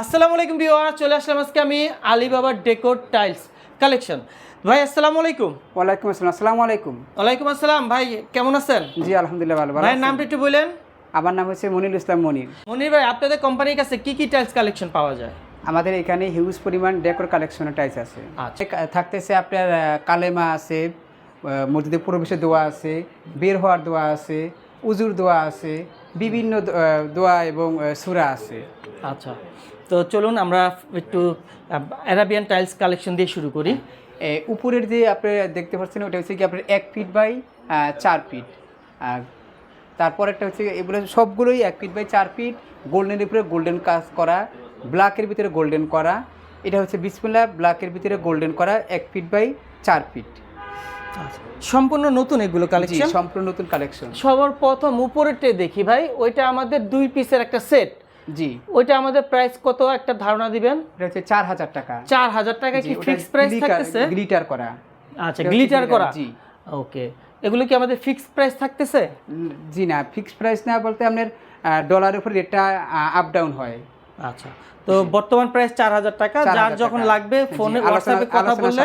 আসসালামু আলাইকুম ভিউয়ার চলে আসলাম আজকে আমি আলিবাবা ডেকোর টাইলস কালেকশন। ভাই আসসালামু আলাইকুম। ওয়ালাইকুম আসসালাম আসসালামু আলাইকুম। ওয়ালাইকুম আসসালাম ভাই কেমন আছেন? জি আলহামদুলিল্লাহ ভালো ভাই নামটা একটু বললেন আমার নাম হচ্ছে মনিরুল ইসলাম মনির। মনির ভাই আপনাদের কোম্পানির কাছে কি কি টাইলস কালেকশন পাওয়া যায়? আমাদের এখানে হিউজ পরিমাণ ডেকোর কালেকশনের টাইলস আছে। আচ্ছা। থাকতেছে আপনার কালেমা আছে মসজিদে প্রবেশে দোয়া আছে বের হওয়ার দোয়া আছে উজুর দোয়া আছে বিভিন্ন দোয়া এবং সুরা আছে। আচ্ছা তো চলুন আমরা একটু অ্যারাবিয়ান টাইলস কালেকশন দিয়ে শুরু করি। উপরের যে আপনি দেখতে পাচ্ছেন ওটা হচ্ছে কি আপনার এক ফিট বাই চার ফিট আর তারপর একটা হচ্ছে এগুলো সবগুলোই এক ফিট বাই চার ফিট গোল্ডেনের উপরে গোল্ডেন কাজ করা ব্ল্যাকের ভিতরে গোল্ডেন করা। এটা হচ্ছে বিসমিল্লা ব্ল্যাকের ভিতরে গোল্ডেন করা এক ফিট বাই চার ফিট সম্পূর্ণ নতুন এগুলো কালেকশন সম্পূর্ণ নতুন কালেকশন সবার প্রথম উপরেরটা দেখি ভাই ওইটা আমাদের দুই পিসের একটা সেট জি। ওইটা আমাদের প্রাইস কত একটা ধারণা দিবেন? এটা হচ্ছে চার হাজার টাকা। চার হাজার টাকা কি ফিক্স প্রাইস থাকতেছে? গ্লিটার করা। আচ্ছা গ্লিটার করা। জি। ওকে এগুলো কি আমাদের ফিক্স প্রাইস থাকতেছে? জি না ফিক্সড প্রাইস না বলতে আপনার ডলারের উপর রেটটা আপ ডাউন হয়। আচ্ছা। তো বর্তমান প্রাইস চার হাজার টাকা যার যখন লাগবে ফোনে হোয়াটসঅ্যাপে কথা বললে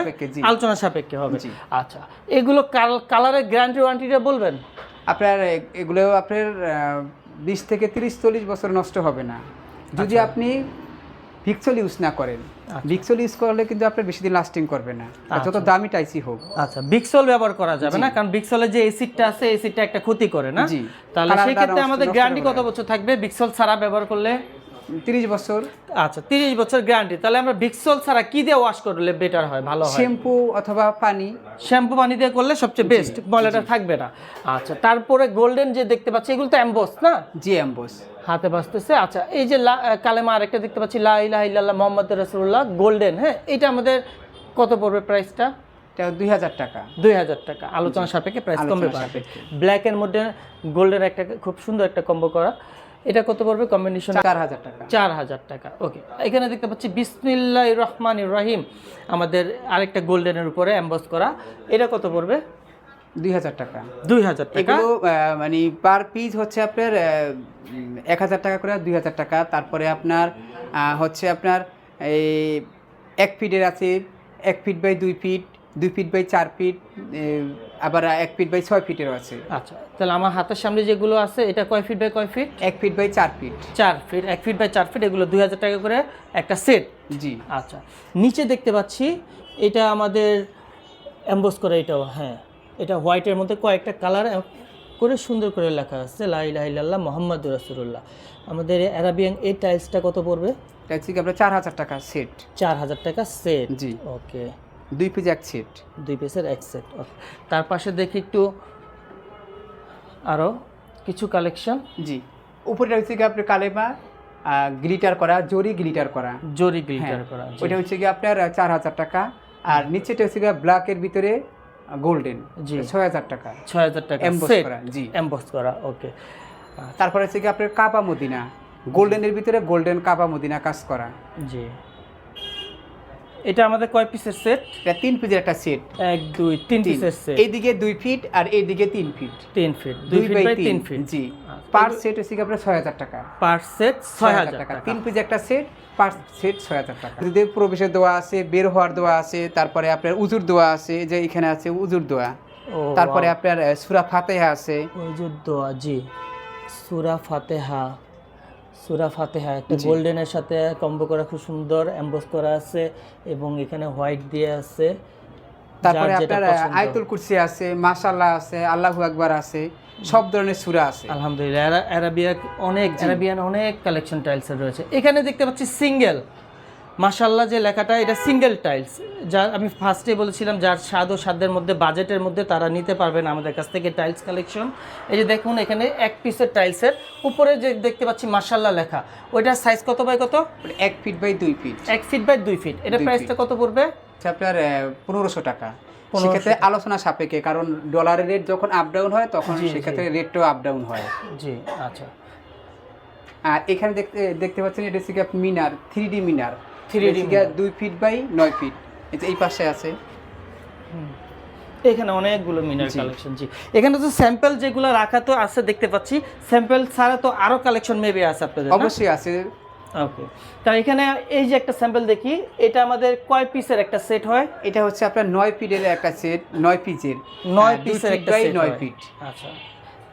আলোচনা সাপেক্ষে হবে। আচ্ছা এগুলো কালারের গ্যারান্টি ওয়ারেন্টিটা বলবেন? আপনার এগুলো আপনার বিশ থেকে তিরিশ চল্লিশ বছর নষ্ট হবে না। যদি আচ্ছা। আপনি ভিক্সল ইউজ না করেন ভিক্সল ইউজ করলে কিন্তু আপনার বেশি দিন লাস্টিং করবে না। যত দামি টাইসি হোক। আচ্ছা বিক্সল ব্যবহার করা যাবে না কারণ বিক্সলের যে এসিডটা আছে এসিডটা একটা ক্ষতি করে না। তাহলে কালারটা সেই ক্ষেত্রে আমাদের গ্যারান্টি কত বছর থাকবে? বিক্সল ছাড়া ব্যবহার করলে? তিরিশ বছর। আচ্ছা তিরিশ বছর গ্যারান্টি তাহলে আমরা বিক্সল ছাড়া কি দিয়ে ওয়াশ করলে বেটার হয় ভালো হয়? শ্যাম্পু অথবা পানি। শ্যাম্পু পানি দিয়ে করলে সবচেয়ে বেস্ট ময়লাটা থাকবে না। আচ্ছা তারপরে গোল্ডেন যে দেখতে পাচ্ছি এগুলো তো অ্যাম্বস না? জি অ্যাম্বোস হাতে বাঁচতেছে আচ্ছা এই যে কালেমা আরেকটা দেখতে পাচ্ছি লা ইলাহা ইল্লাল্লাহ মোহাম্মদ রাসূলুল্লাহ গোল্ডেন হ্যাঁ? এটা আমাদের কত পড়বে প্রাইসটা দুই হাজার টাকা। দুই হাজার টাকা। আলোচনা সাপেক্ষে প্রাইস কমবে সাপেক্ষে। ব্ল্যাকের মধ্যে গোল্ডের একটা খুব সুন্দর একটা কম্বো করা। এটা কত পড়বে? কম্বিনেশন চার হাজার টাকা। চার হাজার টাকা ওকে এখানে দেখতে পাচ্ছি বিসমিল্লাহ রহমান রহিম আমাদের আরেকটা গোল্ডেনের উপরে অ্যাম্বস করা। এটা কত পড়বে? দুই হাজার টাকা। দুই হাজার টাকা। মানে পার পিস হচ্ছে আপনার এক হাজার টাকা করে দুই হাজার টাকা। তারপরে আপনার হচ্ছে আপনার এই এক ফিটের আছে এক ফিট বাই দুই ফিট দুই ফিট বাই চার ফিট আবার এক ফিট বাই ছয় ফিটেরও আছে। আচ্ছা তাহলে আমার হাতের সামনে যেগুলো আছে এটা কয় ফিট বাই কয় ফিট এক ফিট বাই চার ফিট চার ফিট এক ফিট বাই চার ফিট এগুলো দুই হাজার টাকা করে একটা সেট জি। আচ্ছা নিচে দেখতে পাচ্ছি এটা আমাদের অ্যাম্বোস করে এটাও হ্যাঁ। এটা হোয়াইটের মধ্যে কয়েকটা কালার করে সুন্দর করে লেখা আছে লা ইলাহা ইল্লাল্লাহ মোহাম্মদ রাসূলুল্লাহ। আমাদের অ্যারাবিয়ান এই টাইলসটা কত পড়বে? টাইলস আপনার চার হাজার টাকা সেট চার হাজার টাকা সেট জি। ওকে দুই পিস এক সেট দুই পিসের এক সেট তার পাশে দেখি একটু আরও কিছু কালেকশন জি। উপরে হচ্ছে কি আপনার কালেমা গ্লিটার করা জরি গ্লিটার করা। জরি গ্লিটার করা জি। ওইটা হচ্ছে কি আপনার চার হাজার টাকা। আর নিচেটা হচ্ছে গিয়ে ব্ল্যাকের ভিতরে গোল্ডেন জি। ছয় হাজার টাকা। ছয় হাজার টাকা সেট করা, জি। এমবস করা ওকে তারপরে হচ্ছে কি আপনার কাপা মদিনা। গোল্ডেনের ভিতরে গোল্ডেন কাপা মদিনা কাজ করা। জি। এটা আমাদের কয় পিসের সেট এটা তিন পিসের একটা সেট এক দুই তিন পিসের সেট এইদিকে দুই ফিট আর এইদিকে তিন ফিট তিন ফিট দুই ফিট বাই তিন ফিট জি। আচ্ছা। পার সেট হচ্ছে আপনার ছয় হাজার টাকা। পার সেট ছয় হাজার টাকা। তিন পিস একটা সেট পার সেট ছয় হাজার টাকা। যদি প্রবেশের দোয়া আছে বের হওয়ার দোয়া আছে তারপরে আপনার উজুর দোয়া আছে যে এখানে আছে উজুর দোয়া। তারপরে আপনার সুরা ফাতেহা আছে। উজুর দোয়া জি। সুরা ফাতেহা। সুরা ফাতেহা একটা গোল্ডেনের সাথে কম্বো করা খুব সুন্দর অ্যাম্বস করা আছে এবং এখানে হোয়াইট দিয়ে আছে তারপরে আপনার আয়তুল। কুরসি আছে মাশাল্লাহ আছে আল্লাহু আকবার আছে সব ধরনের সুরা আছে। আলহামদুলিল্লাহ অ্যারা- অ্যারাবিয়া অনেক অ্যারাবিয়ান অনেক কালেকশন টাইলসের রয়েছে। এখানে দেখতে পাচ্ছি সিঙ্গেল মাশাল্লাহ যে লেখাটা এটা সিঙ্গেল টাইলস যা আমি ফার্স্টে বলেছিলাম যার স্বাদ ও সাধ্যের মধ্যে বাজেটের মধ্যে তারা নিতে পারবেন আমাদের কাছ থেকে টাইলস কালেকশন এই যে দেখুন এখানে এক পিসের টাইলসের উপরে যে দেখতে পাচ্ছি মাশাল্লাহ লেখা ওইটার সাইজ কত বাই কত? এক ফিট বাই দুই ফিট এক ফিট বাই দুই ফিট এটা প্রাইসটা কত পড়বে? আপনার পনেরোশো টাকা। সেক্ষেত্রে আলোচনা সাপেক্ষে কারণ ডলারের রেট যখন আপ ডাউন হয় তখন সেক্ষেত্রে রেটটাও আপ ডাউন হয়। জি আচ্ছা। আর এখানে দেখতে দেখতে পাচ্ছেন এটা হচ্ছে Minar three D Minar. 3D three দুই ফিট বাই নয় ফিট এই পাশে আছে। এখানে অনেকগুলো মিনার কালেকশন জি। এখানে তো স্যাম্পল যেগুলো রাখা তো আছে দেখতে পাচ্ছি। স্যাম্পল ছাড়া তো আরও কালেকশন মেবি আছে আপনাদের অবশ্যই আছে। ওকে তা এখানে এই যে একটা স্যাম্পল দেখি এটা আমাদের কয় পিসের একটা সেট হয়? এটা হচ্ছে আপনার নয় ফিটের একটা সেট নয় পিচের নয় হ্যাঁ, পিসের একটা সেট নয় হয়। ফিট আচ্ছা।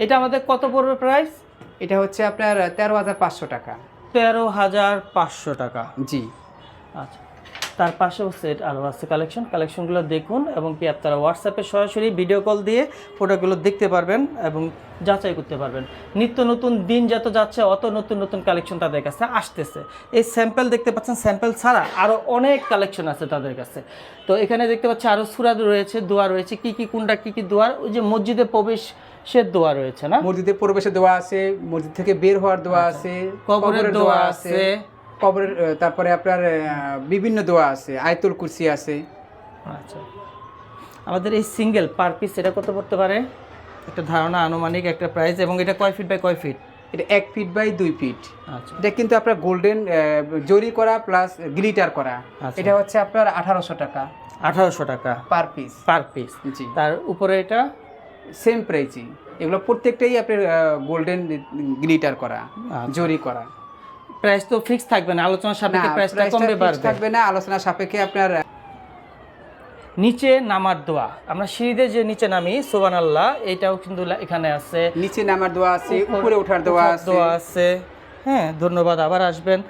এটা আমাদের কত পড়বে প্রাইস এটা হচ্ছে আপনার তেরো হাজার পাঁচশো টাকা। তেরো হাজার পাঁচশো টাকা। জি। আচ্ছা। তার পাশেও সেট আরও আছে কালেকশন কালেকশনগুলো দেখুন এবং কি আপনারা হোয়াটসঅ্যাপে সরাসরি ভিডিও কল দিয়ে প্রোডাক্টগুলো দেখতে পারবেন এবং যাচাই করতে পারবেন। নিত্য নতুন দিন যত যাচ্ছে অত নতুন নতুন কালেকশন তাদের কাছে আসতেছে। এই স্যাম্পেল দেখতে পাচ্ছেন স্যাম্পেল ছাড়া আরও অনেক কালেকশন আছে তাদের কাছে। তো এখানে দেখতে পাচ্ছি আরও সুরাদ রয়েছে দোয়া রয়েছে। কি কি কোনটা কি কি দোয়ার? ওই যে মসজিদে প্রবেশ প্রবেশের দোয়া রয়েছে না? মসজিদে পরিবেশে দোয়া আছে মসজিদ থেকে বের হওয়ার দোয়া আছে আচ্ছা। কবরের দোয়া আছে। কবরের তারপরে আপনার বিভিন্ন দোয়া আছে আয়তুল কুরসি আছে। আচ্ছা। আমাদের এই সিঙ্গেল পার পিস এটা কত পড়তে পারে? একটা ধারণা আনুমানিক একটা প্রাইস এবং এটা কয় ফিট বাই কয় ফিট? এটা এক ফিট বাই দুই ফিট। আচ্ছা। এটা কিন্তু আপনার গোল্ডেন জরি করা প্লাস গ্লিটার করা। আচ্ছা। এটা হচ্ছে আপনার আঠারোশো টাকা। আঠারোশো টাকা। Per piece. Per piece. জি। তার উপরে এটা? সেম প্রাইসই। এগুলো প্রত্যেকটাই আপনার গোল্ডেন গ্লিটার করা আচ্ছা। জরি করা। প্রাইস তো ফিক্স থাকবে না আলোচনা সাপেক্ষে প্রাইসটা কমবে বাড়বে। থাকবে না আলোচনা সাপেক্ষে আপনার নিচে নামার দোয়া। আমরা সিঁড়িতে যে নিচে নামি সোবান আল্লাহ এটাও কিন্তু এখানে আছে। নিচে নামার দোয়া আছে উপরে ওঠার দোয়া আছে। দোয়া আছে। হ্যাঁ ধন্যবাদ আবার আসবেন।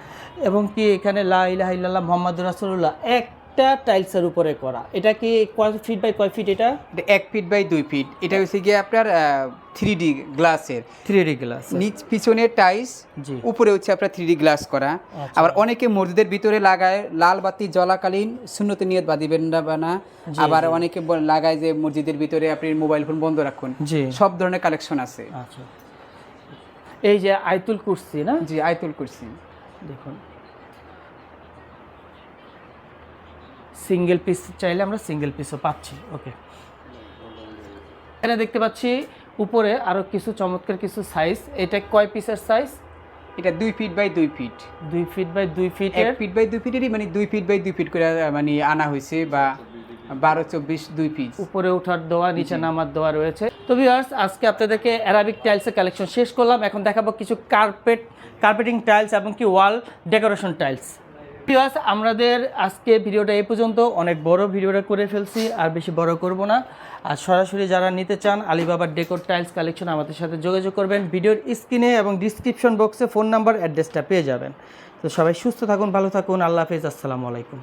এবং কি এখানে লা ইলাহা ইল্লাল্লাহ মোহাম্মদ রাসূলুল্লাহ একটা টাইলসের উপরে করা। এটা কি কয় ফিট বাই কয় ফিট এটা? এক ফিট বাই দুই ফিট এটা হচ্ছে গিয়ে আপনার থ্রি ডি গ্লাসের থ্রি ডি গ্লাস নিচ পিছনে টাইস জি। উপরে হচ্ছে আপনার থ্রি ডি গ্লাস করা। আচ্ছা। আবার অনেকে মসজিদের ভিতরে লাগায় লাল বাতি জ্বলাকালীন শূন্যতে নিয়ত বাঁধিবেন না বা না। আবার অনেকে লাগায় যে মসজিদের ভিতরে আপনি মোবাইল ফোন বন্ধ রাখুন। সব ধরনের কালেকশন আছে। আচ্ছা। এই যে আইতুল কুরসি না? জি আয়তুল কুরসি। দেখুন। সিঙ্গেল পিস চাইলে আমরা সিঙ্গেল পিসও পাচ্ছি ওকে এখানে দেখতে পাচ্ছি উপরে আরও কিছু চমৎকার কিছু সাইজ এটা কয় পিসের সাইজ এটা দুই ফিট বাই দুই ফিট দুই ফিট বাই দুই ফিট এক ফিট বাই দুই ফিটেরই মানে দুই ফিট বাই দুই ফিট করে মানে আনা হয়েছে বা বারো চব্বিশ দুই পিস উপরে ওঠার দোয়া নিচে নামার দোয়া রয়েছে। তো ভিউয়ার্স আজকে আপনাদেরকে অ্যারাবিক টাইলসের কালেকশন শেষ করলাম। এখন দেখাবো কিছু কার্পেট কার্পেটিং টাইলস এবং কি ওয়াল ডেকোরেশন টাইলস ভিউয়ার্স আমাদের আজকে ভিডিওটা এই পর্যন্ত। অনেক বড় ভিডিওটা করে ফেলছি, আর বেশি বড় করব না। আর সরাসরি যারা নিতে চান আলিবাবার ডেকোর টাইলস কালেকশন আমাদের সাথে যোগাযোগ করবেন। ভিডিওর স্ক্রিনে এবং ডিসক্রিপশন বক্সে ফোন নাম্বার অ্যাড্রেসটা পেয়ে যাবেন। তো সবাই সুস্থ থাকুন, ভালো থাকুন। আল্লাহ হাফিজ, আসসালামু আলাইকুম।